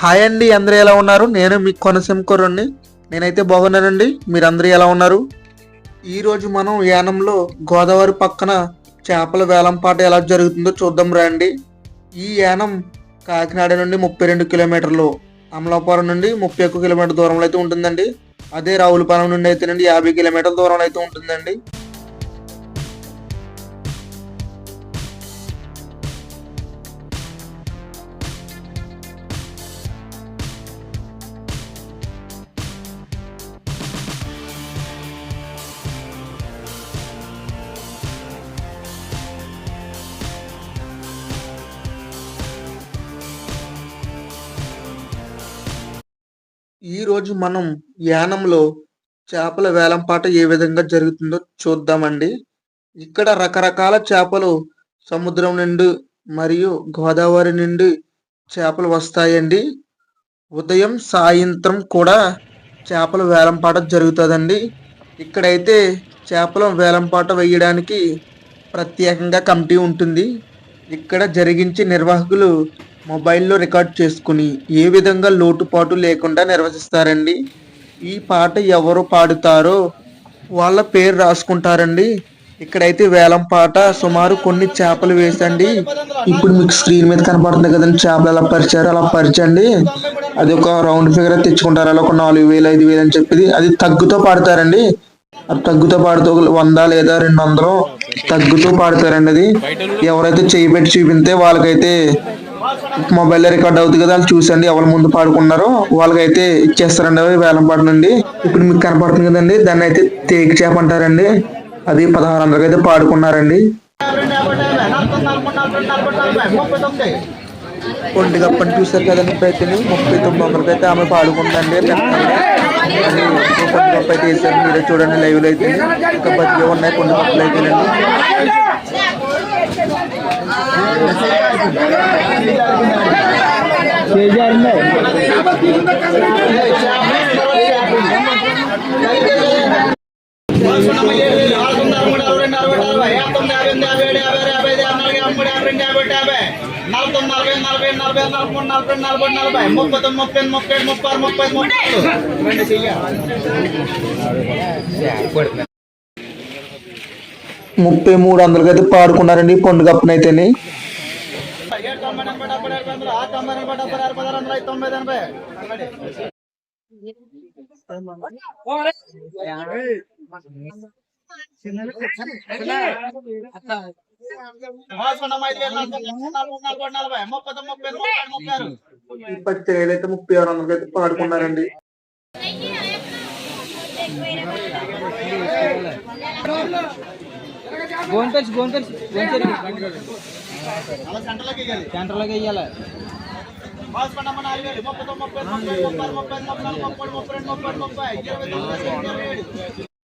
Hi అండి అందరూ ఎలా ఉన్నారు? నేను మీ కొనసింకొరండి నేనైతే బాగున్నానండి. మీరందరూ ఎలా ఉన్నారు? ఈరోజు మనం యానంలో గోదావరి పక్కన చేపల వేలంపాట ఎలా జరుగుతుందో చూద్దాం రండి. ఈ యానం కాకినాడ నుండి ముప్పై రెండు కిలోమీటర్లు అమలాపురం నుండి ముప్పై ఒక్క కిలోమీటర్ దూరంలో అయితే ఉంటుందండి. అదే రావులపాలెం నుండి అయితే నుండి యాభై కిలోమీటర్ల దూరంలో అయితే ఉంటుందండి. ఈరోజు మనం యానంలో చేపల వేలంపాట ఏ విధంగా జరుగుతుందో చూద్దామండి. ఇక్కడ రకరకాల చేపలు సముద్రం నుండి మరియు గోదావరి నుండి చేపలు వస్తాయండి. ఉదయం సాయంత్రం కూడా చేపల వేలంపాట జరుగుతుందండి. ఇక్కడైతే చేపల వేలంపాట వేయడానికి ప్రత్యేకంగా కమిటీ ఉంటుంది. ఇక్కడ జరిగించే నిర్వాహకులు మొబైల్లో రికార్డ్ చేసుకుని ఏ విధంగా లోటుపాటు లేకుండా నిర్వహిస్తారండి ఈ పాట ఎవరు పాడుతారో వాళ్ళ పేరు రాసుకుంటారండి. ఇక్కడైతే వేలం పాట సుమారు కొన్ని చేపలు వేసండి. ఇప్పుడు మీకు స్క్రీన్ మీద కనపడుతుంది కదండి చేపలు ఎలా పరిచారు అలా పరిచండి. అది ఒక రౌండ్ ఫిగర్ తెచ్చుకుంటారు. అలా ఒక నాలుగు వేలు ఐదు వేలు అని చెప్పి అది తగ్గుతో పాడతారండి. అది తగ్గుతో పాడుతూ వంద లేదా రెండు వందలు తగ్గుతూ పాడతారండి అది. ఎవరైతే చేయి పెట్టి చూపితే వాళ్ళకైతే మొబైల్ రికార్డ్ అవుతుంది కదా వాళ్ళు చూసండి ఎవరు ముందు పాడుకున్నారో. వాళ్ళకైతే ఇచ్చేస్తారండి అవి వేలం పాట నుండి. ఇప్పుడు మీకు కనపడుతుంది కదండి దాన్ని అయితే తేకి చేప అంటారండి అది పదహారు వందలకి అయితే పాడుకున్నారండి. కొన్ని గప్పని చూసారు కదండి అయితే ముప్పై తొమ్మిది వందలకి అయితే ఆమె పాడుకుందండి. అది కొండి గప్ప అయితే వేసారు మీరే చూడండి లైవ్లో అయితే. ఇంకా బతికే ఉన్నాయి కొండి అయితే నలభై నలభై ముప్పై తొమ్మిది ముప్పై ముప్పై ముప్పై ముప్పై ముప్పై రెండు చెయ్యాలి ముప్పై మూడు వందలకి అయితే పాడుకున్నారండి ఈ పండుగ అప్పునైతేనే. తొంభై ఎనభై డెబ్బై ఎనభై వందలు ఆరు తొంభై ఎనభై డెబ్బై పదహారు ఐదు తొంభై ఎనభై మోసుకున్నాం ముప్పై ఆరు అయితే ముప్పై ఆరు వందలకి అయితే పాడుకున్నారండి. గోంతల్సి గోంతల్సి గోంతల్సి. సెంటర్లోకి వెయ్యాలి ఇరవై ఇరవై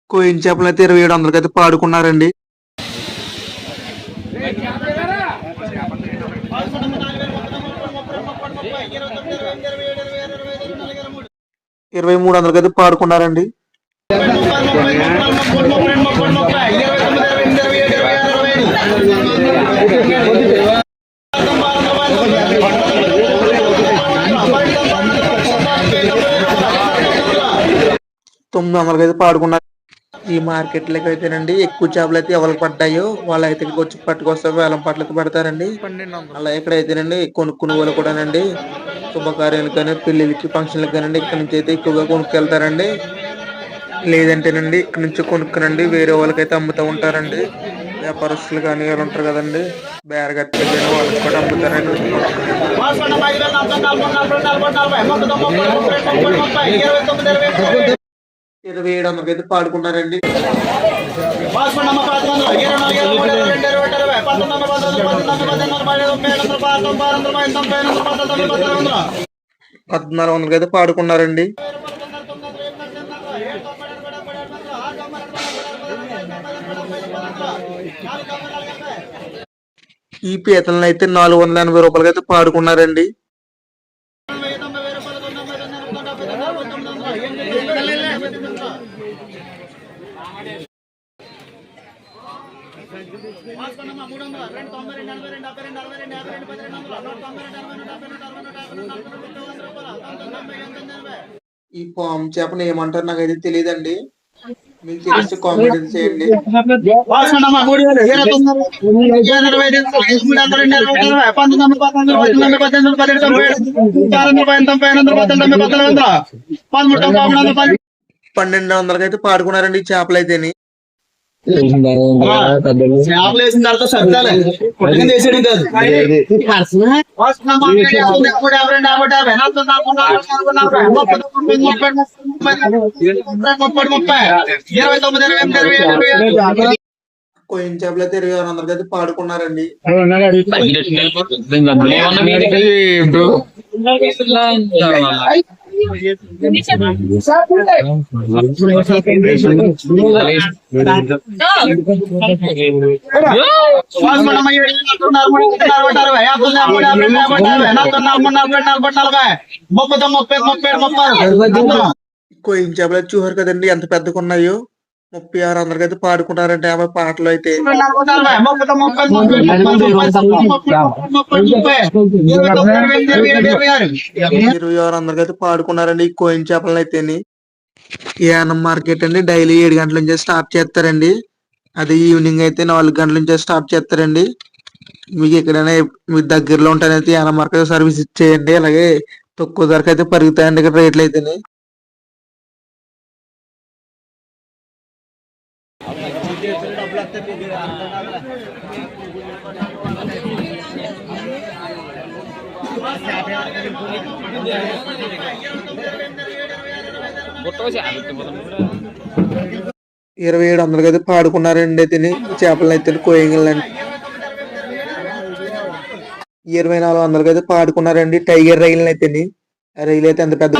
కోయిన్ చేపలు అయితే ఇరవై ఏడు వందలకి అయితే పాడుకున్నారండి మోసుకున్నాం నాలుగు వేలు ముప్పై ముప్పై తొమ్మిది వందలకి అయితే పాడుకున్నారు ఈ మార్కెట్లకి అయితేనండి ఎక్కువ చేపలు అయితే ఎవరికి పడ్డాయో వాళ్ళు అయితే ఇక్కడికి వచ్చి పట్టుకొస్తారు వేలం పట్లకి పెడతారండి అలా ఇక్కడ అయితేనండి కొనుక్కునే వాళ్ళు కూడానండి శుభకార్యాలకు కానీ పెళ్ళిళ్ళకి ఫంక్షన్లకు కానండి ఇక్కడ నుంచి అయితే ఎక్కువగా కొనుక్కెళ్తారండి లేదంటేనండి ఇక్కడ నుంచి కొనుక్కునండి వేరే వాళ్ళకైతే అమ్ముతూ ఉంటారండి వ్యాపారస్తులు కానీ వాళ్ళు ఉంటారు కదండి బేరగట్టి వాళ్ళకి కూడా అమ్ముతారండి ఇరవై తొమ్మిది ఇరవై ఏడు వందల అయితే పాడుకున్నారండి పద్నాలుగు వందలకి అయితే పాడుకున్నారండి. ఈ పీతలను అయితే నాలుగు వందల ఎనభై రూపాయలకి అయితే పాడుకున్నారండి. ఈ పాము చేపను ఏమంటారు నాకైతే తెలియదండి. పన్నెండు వందలకి అయితే పాడుకున్నారండి ఈ చేపలు అయితేని చేపలు వేసిన తర్వాత సర్దాలి పుట్టకం చేసేది కాదు మూడు యాభై రెండు యాభై యాభై నలభై నలభై నలభై నలభై ముప్పై ముప్పై ముప్పై ముప్పై ముప్పై ముప్పై ఇరవై తొమ్మిది ఇరవై ఎనిమిది ఇరవై ఏడు ఇరవై ఎనిమిది కొయిన్ చేపలు అయితే ఇరవై ఆరు వందలకి అయితే పాడుకున్నారండి కొయిన్ చేపలు అయితే చూసారు కదండి ఎంత పెద్దగా ఉన్నాయో ముప్పై ఆరు అందరికి అయితే పాడుకున్నారండి యాభై పాటలు అయితే ఇరవై ఆరు అందరికి అయితే పాడుకున్నారండి. ఈ కోయిన్ చేపలను అయితే యానం మార్కెట్ అండి. డైలీ ఏడు గంటల నుంచి స్టార్ట్ చేస్తారండి. అది ఈవినింగ్ అయితే నాలుగు గంటల నుంచి స్టార్ట్ చేస్తారండి. మీకు ఎక్కడైనా మీ దగ్గరలో ఉంటానైతే యానం మార్కెట్ సర్వీస్ ఇచ్చేయండి. అలాగే తక్కువ ధరకు అయితే పెరుగుతాయండి ఇక్కడ రేట్లు అయితేనే ఇరవై ఏడు వందలకి అయితే పాడుకున్నారండి తిని. చేపలను అయితే కోయంగులని. ఇరవై నాలుగు వందలకి అయితే పాడుకున్నారండి. టైగర్ రైలు అయితే రైలు అయితే ఎంత పెద్ద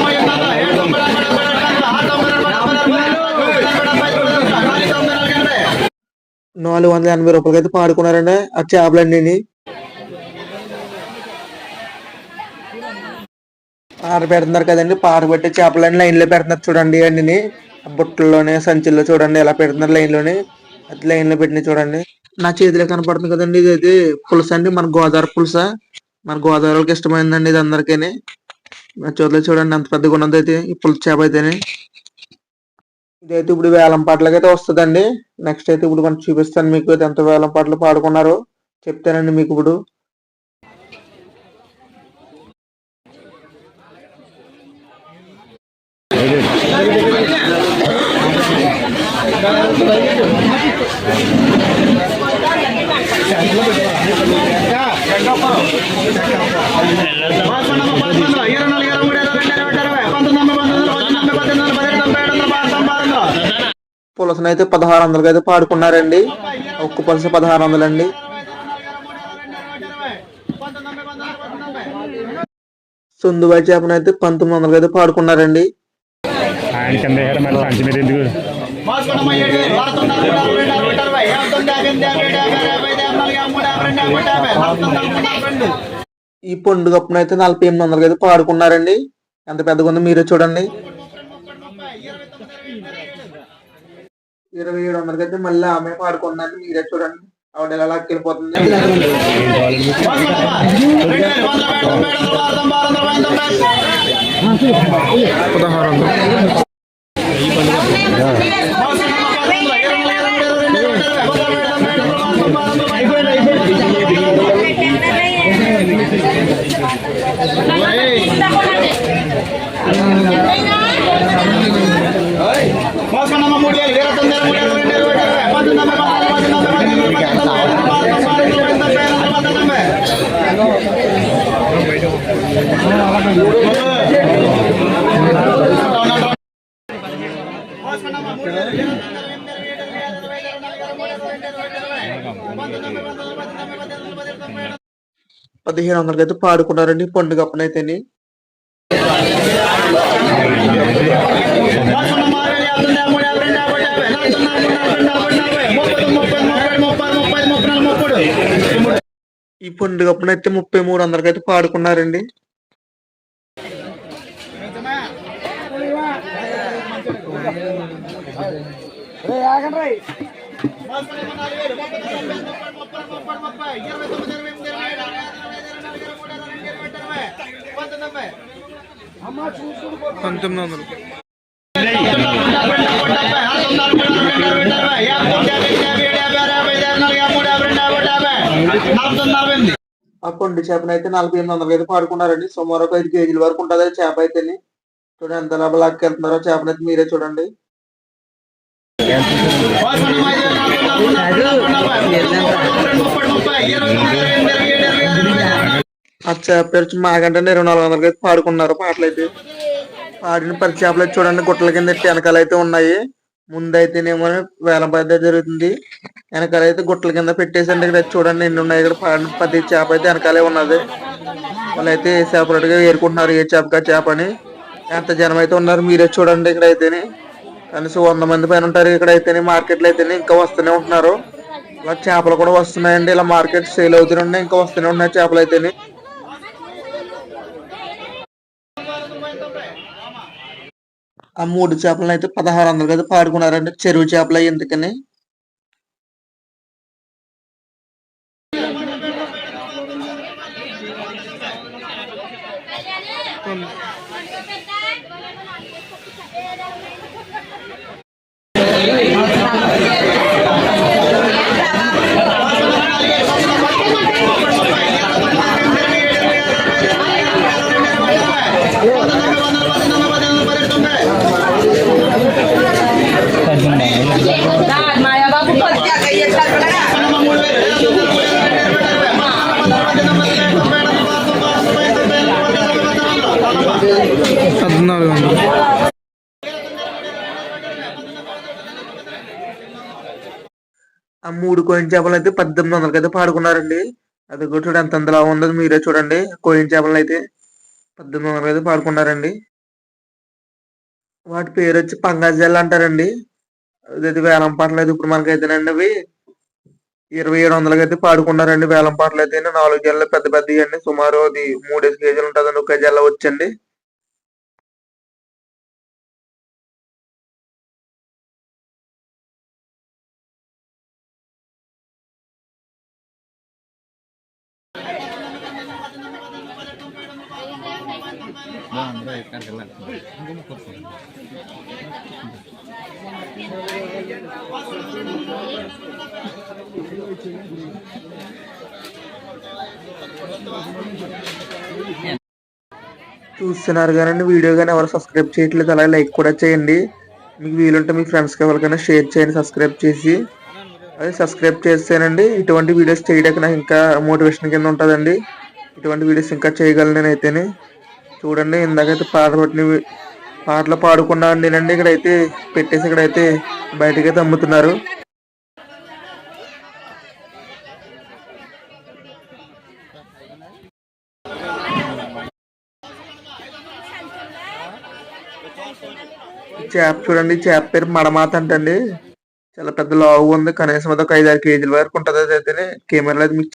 నాలుగు వందల ఎనభై రూపాయలకి అయితే పాడుకున్నారండి. ఆ చేపలండి పార పెడుతున్నారు కదండి. పార పెట్టే చేపలన్నీ లైన్లో పెడుతున్నారు చూడండి అన్ని బుట్టల్లోనే సంచుల్లో చూడండి ఎలా పెడుతున్నారు లైన్లోనే అది లైన్లో పెట్టిన చూడండి. నా చేతిలో కనపడుతుంది కదండి ఇది అయితే పులస అండి. మన గోదావరి పులస. మన గోదావరికి ఇష్టమైందండి ఇది అందరికీ నా చేతిలో చూడండి ఎంత పెద్దగా ఉన్నది అయితే ఈ పులస చేప అయితేనే. ఇదైతే ఇప్పుడు వేలం పాటలకి అయితే వస్తుందండి. నెక్స్ట్ అయితే ఇప్పుడు మనం చూపిస్తాను మీకు ఎంత వేలం పాటలు పాడుకున్నారో. చెప్తానండి మీకు ఇప్పుడు ఇరవై నాలుగు ఇరవై మూడు ఇరవై రెండు ఇరవై ఇరవై పంతొమ్మిది పంతొమ్మిది పంతొమ్మిది పద్దెనిమిది పదిహేడు తొంభై ఏడు వందల పదహారు తొంభై ఆరు వందలు పులసను అయితే పదహారు వందలకి అయితే పాడుకున్నారండి. ఒక్క పులస పదహారు వందలండి. సుందుబాయి చేపనైతే పంతొమ్మిది వందలకి అయితే పాడుకున్నారండి. ఆయన కింద వేయడం మరి సంచి మీద ఎందుకు మార్చుకోండమ్మా ఏడు వేలు అరవై నాలుగు అరవై అరవై అరవై యాభై తొమ్మిది యాభై ఎనిమిది యాభై ఏడు యాభై యాభై ఐదు యాభై నాలుగు యాభై మూడు యాభై రెండు యాభై యాభై. నలభై తొమ్మిది నలభై నలభై రెండు ఈ పండు కప్పును అయితే నలభై ఎనిమిది వందలకి అయితే పాడుకున్నారండి. ఎంత పెద్దగా ఉందో మీరే చూడండి. ఇరవై ఏడు వందలకి అయితే మళ్ళీ ఆమె పాడుకున్నారండి మీరే చూడండి. ఆవిడ ఎలా లాక్కెళ్ళిపోతుంది మార్చుకోండమ్మా రెండు వేలు వంద వేల తొంభై ఏడు వందల ఆరు తొంభై ఆరు వందల తొంభై తొంభై పదహారు వందలు మోసమమ్మ మూడు వేలు ఇరవై తొమ్మిది ఇరవై మూడు ఇరవై పదిహేను వందలకి అయితే పాడుకున్నారండి. పండుగ అప్పునైతేని ఈ పండుగ అప్పుడైతే ముప్పై మూడు వందలకి అయితే పాడుకున్నారండి ఆగండి పంతొమ్మిది వందలు. ఆ కొండి అయితే నలభై ఎనిమిది వందల అయితే పాడుకున్నారండి. సుమారు ఒక ఐదు కేజీల వరకు ఉంటుంది చేప అయితేని చూడండి ఎంత లోపల లాక్కెళ్తున్నారో అయితే మీరే చూడండి. ఆ చేప పేరు మాకంటే ఇరవై నాలుగు వందలకి అయితే పాడుకున్నారు పాటలు అయితే పాడిన పది చేపలు అయితే చూడండి గుట్టల కింద వెనకాల అయితే ఉన్నాయి. ముందైతేనేమో వేలం పది జరుగుతుంది. వెనకాల అయితే గుట్టల కింద పెట్టేసండి ఇక్కడ చూడండి ఎన్ని ఉన్నాయి. ఇక్కడ పాడిన పది చేప అయితే వెనకాలే ఉన్నది. వాళ్ళైతే separate గా ఏరుకుంటున్నారు ఏ చేపగా చేప అని. ఎంత జనం అయితే ఉన్నారు మీరే చూడండి ఇక్కడ అయితేనే కనీసం వంద మంది పైన ఉంటారు ఇక్కడ అయితేనే మార్కెట్లో అయితేనే ఇంకా వస్తూనే ఉంటున్నారు. ఇలా చేపలు కూడా వస్తున్నాయండి. ఇలా మార్కెట్ సేల్ అవుతూనే ఇంకా వస్తూనే ఉన్నాయి చేపలు అయితేనే ఆ మూడు చేపలను అయితే పదహారు వందలకి అయితే పాడుకున్నారండి. చెరువు చేపలు ఎందుకని? మూడు కోయిన్ చేపలు అయితే పద్దెనిమిది వందలకి అయితే పాడుకున్నారండి. అది కూడా చూడండి ఎంత అంతలా ఉందో మీరే చూడండి. కోయిన్ చేపలు అయితే పద్దెనిమిది వందలకి అయితే పాడుకున్నారండి. వాటి పేరు వచ్చి పంగాజాలు అంటారండి. అది వేలం పాటలు అయితే ఇప్పుడు మనకైతేనండి అవి. ఇరవై ఏడు వందలకి అయితే పాడుకున్నారండి వేలం పాటలు అయితే నాలుగు జల్లు పెద్ద పెద్దవి అండి సుమారు అది మూడేసి కేజీలు ఉంటుందండి. ఒక జల్ల వచ్చండి. చూస్తున్నారు కానీ వీడియో కానీ ఎవరు సబ్స్క్రైబ్ చేయట్లేదు అలాగే లైక్ కూడా చేయండి. మీకు వీలుంటే మీ ఫ్రెండ్స్కి ఎవరికైనా షేర్ చేయండి సబ్స్క్రైబ్ చేసి. అదే సబ్స్క్రైబ్ చేస్తేనండి ఇటువంటి వీడియోస్ చేయడానికి నాకు ఇంకా మోటివేషన్ కింద ఉంటుందండి. ఇటువంటి వీడియోస్ ఇంకా చేయగలను నేనైతేనే. చూడండి ఇందాకైతే పాట పాటలు పాడుకున్నా నేనండి ఇక్కడైతే పెట్టేసి ఇక్కడైతే బయటకైతే అమ్ముతున్నారు చేప చూడండి. చేప పేరు మడమాత అంటండి. చాలా పెద్ద లావు ఉంది. కనీసం ఒక ఐదు ఆరు కేజీల వరకు ఉంటుంది. అదైతే అయితేనే కెమెరాలో అయితే మీకు